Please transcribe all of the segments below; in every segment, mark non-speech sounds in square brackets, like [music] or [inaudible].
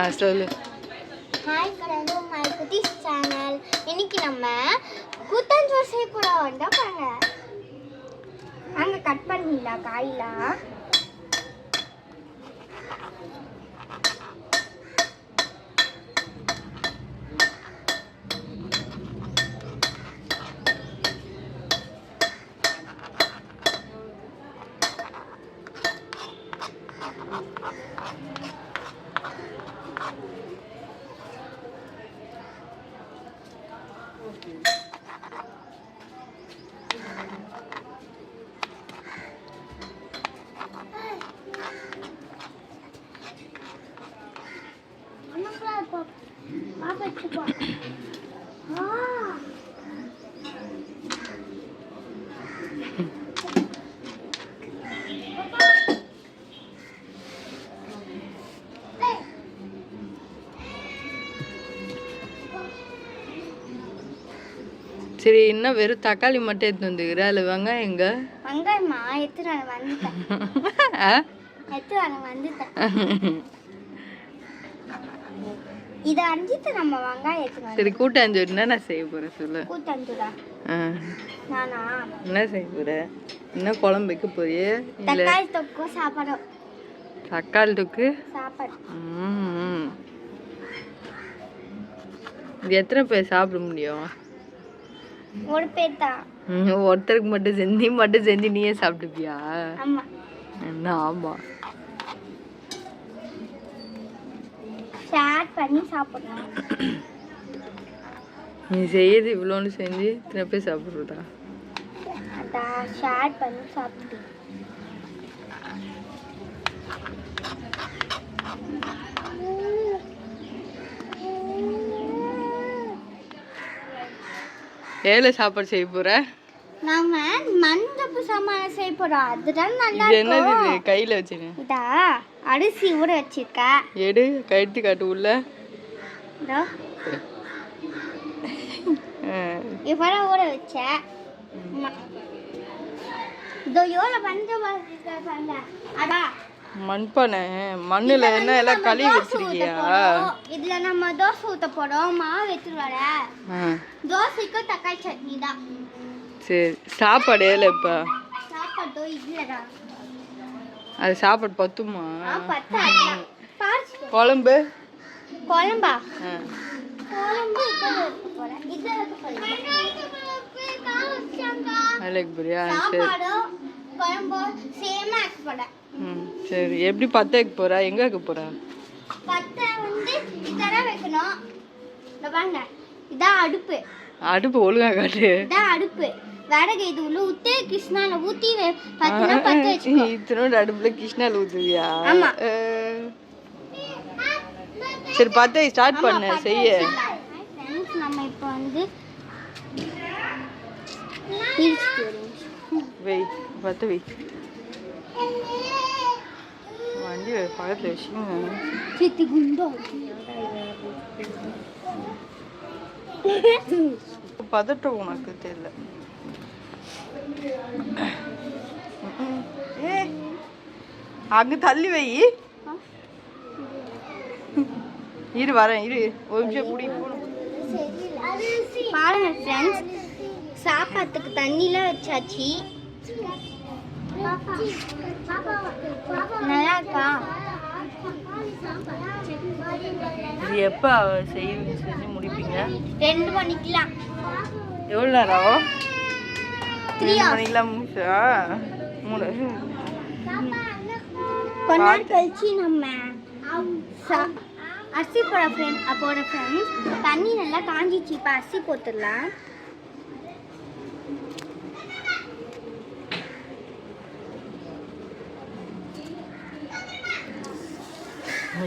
ஆ சொல்லு. ஹாய் கலந்து my குட்டிஸ் channel. இன்னைக்கு நம்ம கூத்தாஞ்சோறு செய்ய போகிறோம் தான் பாருங்க. அங்கே கட் பண்ணிடலாம் காயெல்லாம். சரி என்ன வெறும் தக்காளி மட்டும் எடுத்து வந்துக்கிற அதில் வெங்காயம் எங்க? வெங்காயமா? எத்தனை வந்துட்டேன். ஆ? எத்தனை வந்துட்டேன். இதை அஞ்சிட்டு நம்ம வெங்காயம் எடுத்துன்னு சரி கூட்டாஞ்சோறு என்ன நான் செய்ய போகிறேன் சொல்லு? ஆ. நானா? என்ன செய்ய போகிற என்ன குழம்பு வைக்க போறியே? இல்லை. தக்காளி தொக்கும் சாப்பாடும் தக்காளி தொக்கு? சாப்பாடு. ம். இது எத்தனை பேர் சாப்பிட முடியும்? ஒரு பேர் தான் ஒருத்தருக்கு மட்டும் செஞ்சு மட்டும் செஞ்சு நீயே சாப்பிட்டுப்பியா? என்ன ஆமா. ஷேர் பண்ணி சாப்பிடணும் நீ செய்யறது இவ்வளோன்னு செஞ்சு இத்தனை பேர் சாப்பிட்றதா? அதான் ஷேர் பண்ணி சாப்பிட்டு ஏழை சாப்பாடு செய்ய போற? நாம மண்தப்பு சாமான செய்ய போறோம். அதுதான் நல்லா இது என்னது இது? கையில வச்சுக்க இதா அரிசி ஊற வச்சிருக்க. எடு கழட்டி காட்டு உள்ள. இப்பதான் ஊற வச்சேன் ம- இதோ எவ்வளோ பஞ்சம் பாருங்க. அடா மண்பானை மண்ணுல என்ன எல்லாம் கழுவி வச்சிருக்கியா? இதுல நம்ம தோசை ஊத்த போறோம். மாவு எடுத்துட்டு வர. ஆ, தோசைக்கு தக்காளி சட்னி தான். சரி சாப்பாடு ஏழை இப்போ? சாப்பாடு இல்லடா அது சாப்பாடு பத்துமா? குழம்பு? குழம்பா? இதில் இதில் வேலைக்கு போறியா சரி. குழம்பு போறேன் ம் சரி. எப்படி பத்த வைக்க போறா? எங்க வைக்க போறா? பத்தை வந்து இதெல்லாம் வைக்கணும். இந்த பாருங்க. இதான் அடுப்பு. அடுப்பு ஒழுங்கா காட்டு. இதான் அடுப்பு. விறகு இது உள்ள ஊத்தி கிருஷ்ணால ஊத்தி பத்தினா பத்து வச்சுக்கோ. [laughs] இத்தனோட அடுப்புல கிருஷ்ணால ஊத்துவியா? ஆமா. சரி பத்த ஸ்டார்ட் பண்ணு செய்ய. நம்ம இப்போ வந்து பிரிச்சுட்டு வருவோம். வை பத்த வை வண்டி வை, பக்கத்துல சித்தி குண்டோ பதட்டம் உனக்கு தெரியல. அங்க தள்ளி வை. இரு வரேன் இரு. ஒரு நிமிஷம் போகணும் பாருங்க ஃப்ரெண்ட்ஸ் சாப்பாட்டுக்கு தண்ணிலாம் வச்சாச்சு. நல்லா இருக்கா இது எப்போ செய்வீங்க செஞ்சு முடிப்பீங்க? ரெண்டு மணிக்கெலாம். எவ்வளோ நேரம் ஆகும்? த்ரீ ரெண்டு மணிக்கெல்லாம் முடிச்சா? மூணு. கொஞ்ச நாள் கழிச்சு நம்ம அரிசி போட ஃப்ரெண்ட் போட ஃப்ரெண்ட்ஸ் தண்ணி நல்லா காஞ்சிச்சு. இப்போ அரிசி போட்டுடலாம். [laughs]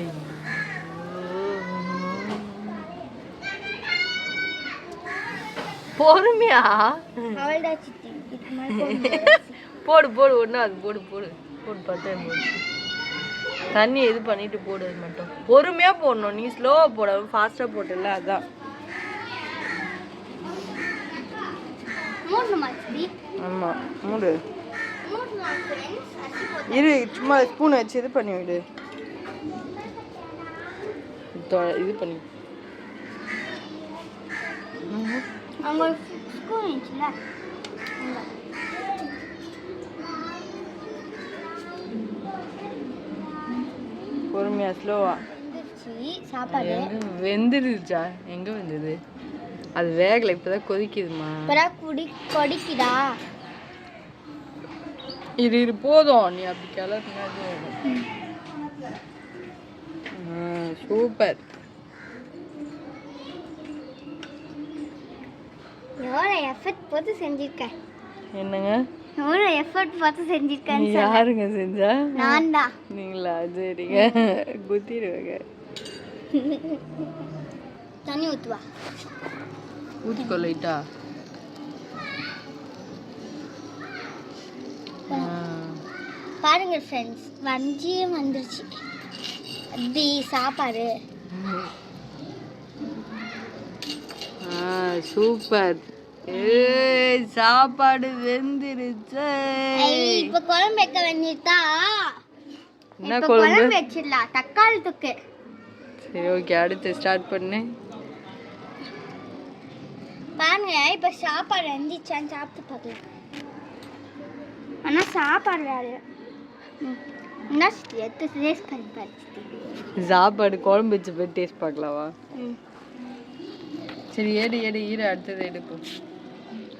பொறுமையா? போட. [laughs] போடு ஒன்றும் அது போடு. போடு போடு போடு தண்ணி இது பண்ணிட்டு போடு அது மட்டும். பொறுமையா போடணும். நீ ஸ்லோவா போட ஃபாஸ்டா போட்டல அதான். மூடணுமா சித்தி? ஆமா மூடு. இரு சும்மா ஸ்பூன் வச்சு இது பண்ணி விடு. இது பண்ணி. ஸ்கூல் இருந்துச்சுல. பொறுமையா ஸ்லோவா. வந்துருச்சு சாப்பாடு. வெந்துருச்சா? எங்க வெந்தது? அது வேகலை இப்பதான் கொதிக்குதுமா. இப்போதான் குடி கொடிக்குதா இது இது போதும். நீ அப்படி கிளறுனா சூப்பர் எவ்வளோ எஃபர்ட் போட்டு செஞ்சிருக்கேன் என்னங்க? எவ்வளோ எஃபர்ட் போட்டு நீ செஞ்சிருக்கேன்னு யாருங்க செஞ்சா? நான் தான் நீங்களா? சரிங்க. குத்திடுவேங்க. தண்ணி ஊற்றுவா ஊத்திக்கோ லைட்டா. பாருங்க ஃப்ரெண்ட்ஸ் வஞ்சியே வந்துருச்சு. அப்படி சாப்பாடு. சூப்பர். சாப்பாடு வெந்துருச்சு. இப்போ குழம்பு வைக்க வேண்டியதா? என்ன குழம்பு? வச்சிடலாம். தக்காளி தொக்கு சரி ஓகே அடுத்து ஸ்டார்ட் பண்ணு. பாருங்க இப்போ சாப்பாடு வந்துச்சான்னு சாப்பிட்டு பார்க்கலாம். ஆனால் சாப்பாடு வேறு. டேஸ்ட் பண்ணி பாரு சாப்பாடு குழம்பு வச்சு போய் டேஸ்ட் பார்க்கலாவா ம். சரி ஏடு ஏடு ஈர அடுத்தது எடுப்போம்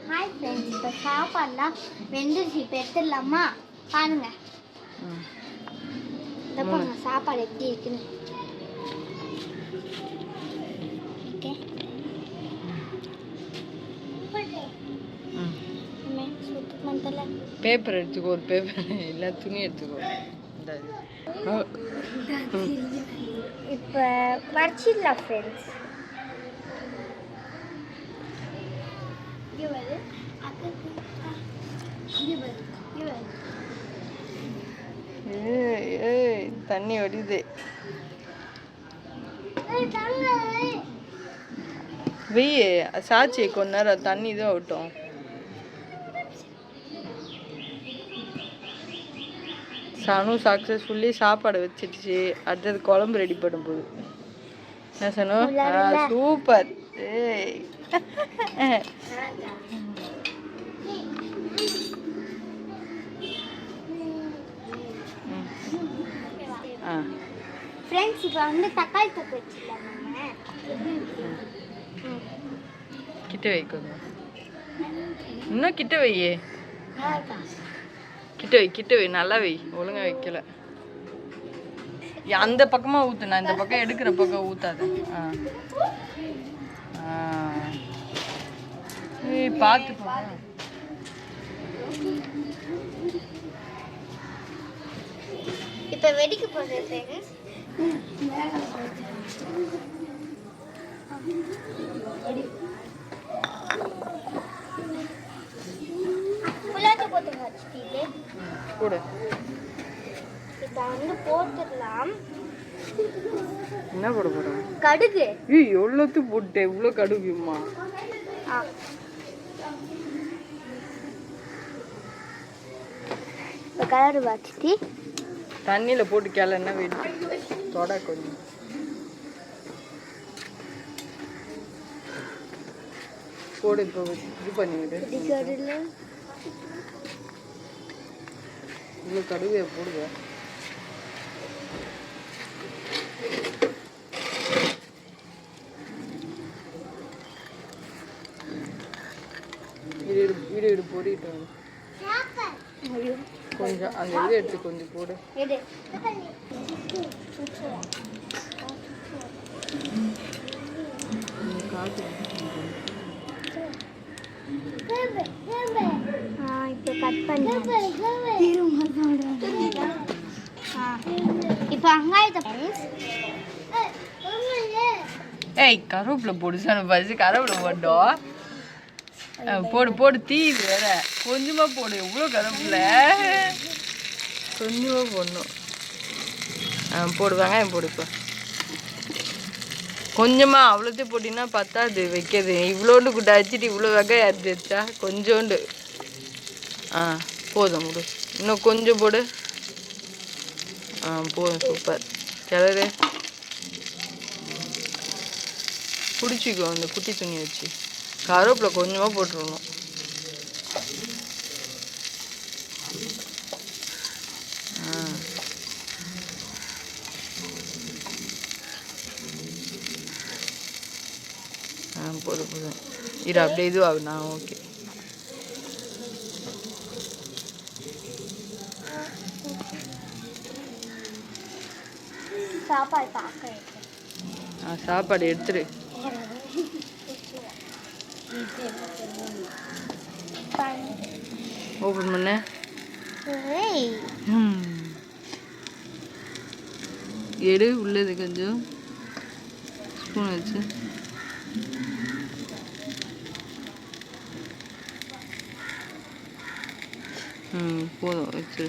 ஹாய் ஃப்ரெண்ட்ஸ் இப்போ சாப்பாடுலாம் வெந்துருச்சு இப்போ எடுத்துடலாமா? பாருங்க. சாப்பாடு எப்படி இருக்குன்னு. பேப்பர் எடுத்துக்கோ ஒரு பேப்பர் இல்லை துணி எடுத்துக்கோ. ம். இப்போ வச்சிடலாம் ஃப்ரெண்ட்ஸ் ஏய் ஏய் தண்ணி வடியுது. வெய்ய சாச்சி கொஞ்ச நேரம் தண்ணி தான் விட்டோம் சனு சக்ஸஸ்ஃபுல்லி சாப்பாடு வச்சிடுச்சு. அடுத்தது குழம்பு ரெடி பண்ண போகுது என்ன சனு சூப்பர் ஃப்ரெண்ட்ஸ் இப்போ வந்து தக்காளி தொக்கு வச்சிடலாம் நம்ம ம். கிட்ட வை கொஞ்சம் இன்னும் கிட்ட வையே? கிட்ட வை கிட்ட வை நல்லா வை. ஒழுங்கா வைக்கல. அந்த பக்கமா ஊத்து நான் இந்த பக்கம் எடுக்கிற பக்கம் ஊத்தாத. ஆ. ஏய் பார்த்து போ. இப்போ வெடிக்க புள்ளாட்ட போட்டு வச்சுட்டீங்க போடு இப்போ வந்து போட்டுடலாம். என்ன போட போறோம் கடுகு. ஏய் எவ்வளோத்து போட்டேன்? இவ்வளோ கடுகுமா? கலர் வச்சுட்டு தண்ணியில போட்டு கிளன்னா வெடி. தொட கொஞ்சம். போடு இப்போ இது பண்ணிவிடு. கடுகுல இவ்வளோ கடுகு போடுங்க இடு இடு இடு போடிட்டு. கொஞ்சம் அந்த இது எடுத்து கொஞ்சம் போடு. காட்டு கட் பண்ணி. இப்போ வெங்காயத்தை ஏய் கருவேப்பிலை போடு சார் பஸ் கருவேப்பிலை போட்டோம் போடு போடு தீயுது வேற. கொஞ்சமா போடு எவ்வளோ கருவேப்பிலை? கொஞ்சமா போடணும். ஆ போடு வெங்காயம் போடு இப்போ. கொஞ்சமா அவ்வளோத்தையும் போட்டிங்கன்னா பத்தாது வைக்கிறது இவ்வளோண்டு குட்டை அடிச்சிட்டு இவ்வளோ வெங்காயம் அரிஞ்சு வச்சா கொஞ்சோண்டு. ஆ போதும் முடு இன்னும் கொஞ்சம் போடு. ஆ போதும் சூப்பர் கிளறு. பிடிச்சிக்கோ அந்த குட்டி துணி வச்சு. கருவேப்பிலை கொஞ்சமாக போட்டுருணும் ஆ. போதும் போதும். இரு அப்படியே இதுவாகுண்ணா ஓகே சாப்பாடு பார்க்க ஆ சாப்பாடு எடுத்துரு. ஓப்பன் பண்ண. எடு உள்ளது கொஞ்சம். ஸ்பூன் வச்சு. ம் போதும் வச்சு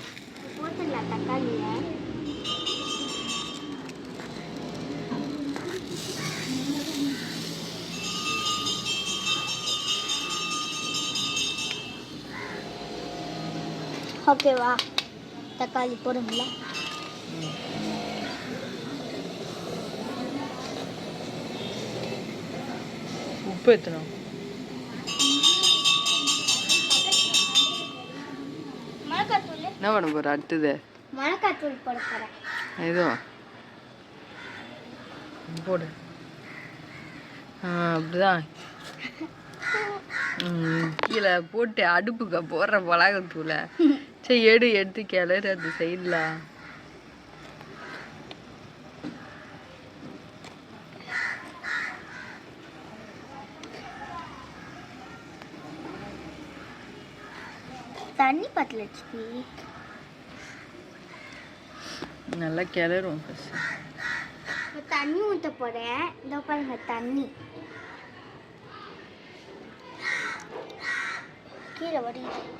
போட்டுடலாம் தக்காளியை. ஓகேவா தக்காளி போடுங்களா உப்பு மிளகாத்தூள் என்ன பண்ண போகிற அடுத்தது. மிளகாத்தூள் போட போகிறேன் ஏதோ போடு. ஆ அப்படிதான். [laughs] கீழே போட்டு அடுப்புக்கு போடுற மிளகாத்தூளை. [laughs] [laughs] சரி எடு எடுத்து கிளறு அது சைடில் தண்ணி பத்தல நல்லா கிளறும் தண்ணி ஊற்ற போகிறேன் இதோ பாருங்க தண்ணி. கீழே வடியுது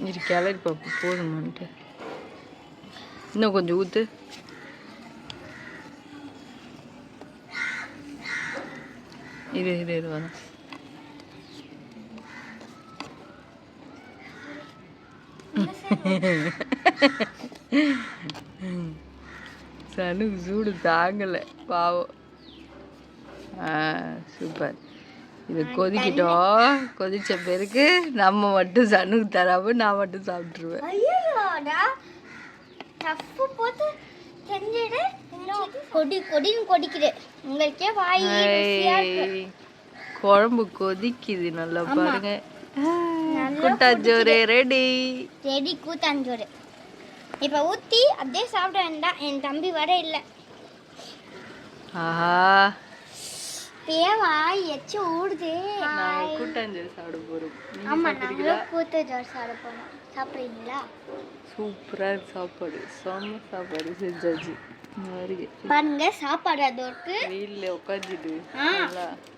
இரு கிளறி பார்ப்போம் போதுமான்ட்டு. இன்னும் கொஞ்சம் ஊற்று இரு இரு இரு வரும் சனுக்கு சூடு தாங்கலை. பாவம். ஆ சூப்பர். இது கொதிக்கிட்டோம். கொதிச்ச பிறகு நம்ம மட்டும் சனுக்கு தராம நான் மட்டும் இன்னும் கொடி கொடின்னு கொடிக்குது உங்களுக்கே வாய் குழம்பு கொதிக்குது நல்லா பாருங்க. கூட்டாஞ்சோறு ரெடி ரெடி கூத்தாஞ்சோறு இப்போ ஊற்றி அப்படியே சாப்பிட வேண்டாம். என் தம்பி வர இல்லை. ஆஹா. இப்பயே வாய் எச்சு ஊடுது. கூட்டாஞ்சோறு சாப்பிட போறோம். நீங்க ஆமா நாங்களும் கூத்து ஜோர் சாப்பிட போனோம் சாப்பிட்றீங்களா? சூப்பரா இருக்கு சாப்பாடு. செம்ம சாப்பாடு செஞ்சாச்சு. பாருங்க சாப்பாடு அதோருக்கு வெயில்ல உட்காந்துட்டு ஆ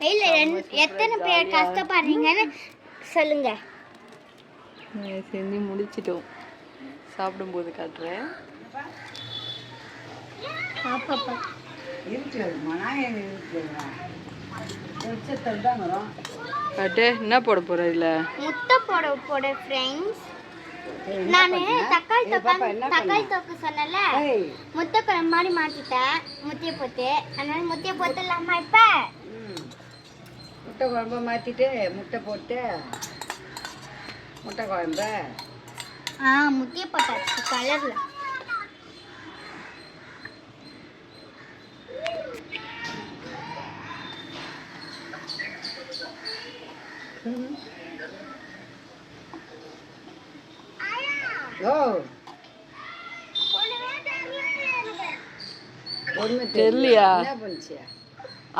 வெயில ரெண்டு எத்தனை பேர் கஷ்டப்படுறீங்கன்னு சொல்லுங்க. செஞ்சு முடிச்சிட்டோம். சாப்பிடும்போது காட்டுறேன். பாப்பா காட்டு என்ன போட போற இதுல? முட்டை போட போட ஃப்ரெண்ட்ஸ் நானு தக்காளி தொக்கு தக்காளி தொக்கு சொன்னல முட்டை குழம்பு மாதிரி மாத்திட்டேன். முட்டையை போட்டு. அதனால முட்டையை போட்டுடலாமா இப்ப? முட்டை குழம்ப மாற்றிட்டு முட்டை போட்டு. முட்டை குழம்ப ஆ முட்டையை போட்டாச்சு கலர்ல தெரியலையா?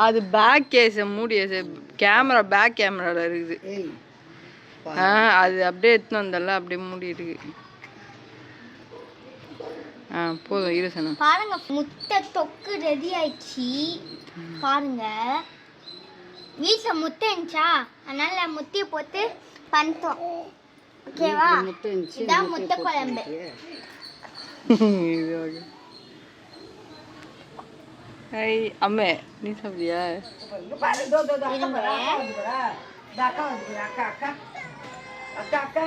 அது பேக் கேஸை மூடி கேமரா பேக் கேமரால இருக்குது. ஆ அது அப்படியே எடுத்துன்னு வந்தல அப்படியே மூடி இருக்கு. ஆ போதும் இரு சனா. பாருங்க முட்டை தொக்கு ரெடி ஆயிடுச்சு. பாருங்க. வீட்டில் முட்டை இருந்துச்சா? அதனால முட்டையை போட்டு பண்ணிட்டோம் ஓகேவா? இதான் முட்டை குழம்பு ஹை அம்மே நீ தோ தோ தோ அக்கா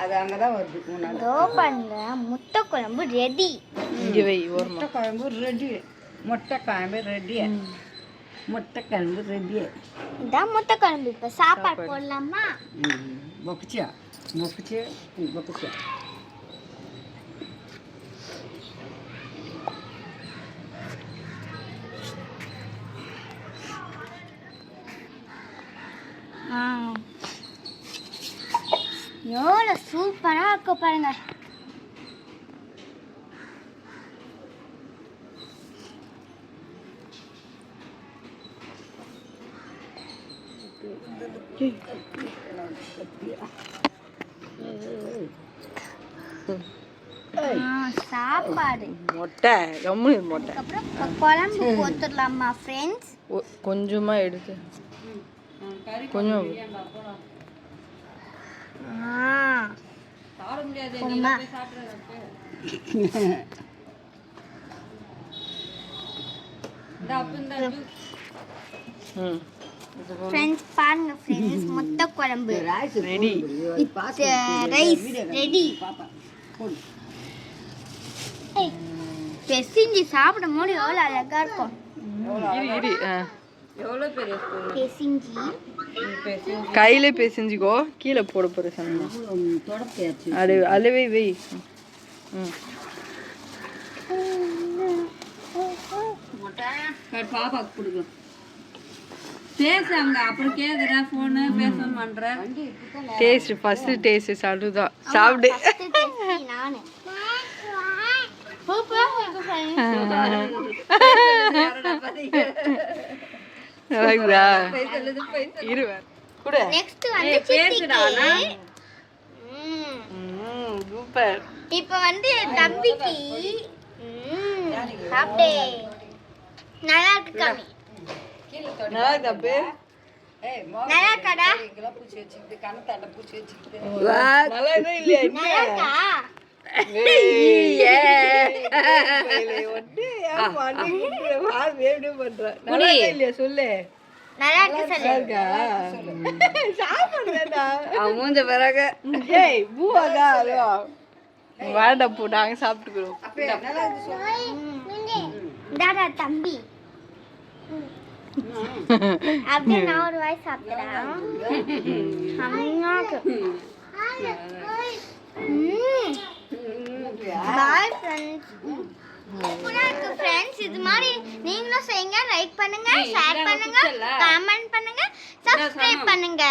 அது அங்கே தான் வருது இதோ பாருங்க முட்டை குழம்பு ரெடி இங்கே வை முட்டை குழம்பு ரெடி முட்டை குழம்பு ரெடி முட்டை குழம்பு ரெடி இதான் முட்டை குழம்பு இப்போ சாப்பாடு போடலாமா? பொக்குச்சியா பொக்குச்சியா பொக்குச்சியா எவ்வளோ சூப்பராக இருக்க பாருங்க ஆ, சாப்பாடு. மொட்டை இரு மொட்டை. அப்புறம் குழம்பு போத்துடலாமா ஃப்ரெண்ட்ஸ் கொஞ்சமா எடுத்து. கொஞ்சம் ம். ஃப்ரெண்ட்ஸ் பாருங்க ஃப்ரெண்ட்ஸ் முட்டை குழம்பு. ரெடி ரைஸ் ரெடி பெசிஞ்சு சாப்பிடும் போது எவ்வளோ அழகா இருக்கும். இரு இரு ஆ. பெசிஞ்சு. கையிலே பேசிஞ்சுக்கோ கீழே போட போற தொடப்பையாச்சு அது அளவே வை. பாப்பாக்கு கொடுக்கும் பேசு அங்க அப்புறம் கேக்குற போனு பேச பண்ற. டேஸ்ட் ஃபர்ஸ்ட் டேஸ்ட் சாப்பிட்டுதான் சாப்பிடு. நல்லாக்குதா இரு கூட. நெக்ஸ்ட் வந்து சித்திக்கு ம். சூப்பர். இப்போ வந்து என் தம்பிக்கு ம், சாப்பிட்டே நல்லா இருக்கு காமி நல்லா இருக்கா அப்பே? நல்லா இருக்காடா? பூச்சி வச்சுக்கிட்டு கணத்தாண்ட பூச்சி வச்சுக்கிட்டு. நல்லா எதுவும் இல்லையா நல்லா இருக்கா? சொல்லு. மூஞ்ச பிறகு. ஏய் பூவாதா வேண்டா போ நாங்க சாப்பிட்டுக்கிறோம். தம்பி. அப்படியே நான் ஒரு வாய் சாப்பிடுறேன் செம்மையா இருக்கு. ம். பாய் ஃப்ரெண்ட்ஸ் சூப்பரா இருக்கு ஃப்ரெண்ட்ஸ் இது மாதிரி நீங்களும் செய்யுங்க லைக் பண்ணுங்க ஷேர் பண்ணுங்க கமெண்ட் பண்ணுங்க சப்ஸ்கிரைப் பண்ணுங்க.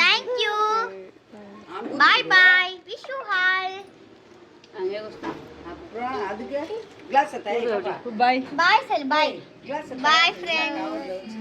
Thank you bye bye wish you all அப்புறம் அதுக்கு class தயாரி bye bye sir bye class bye friends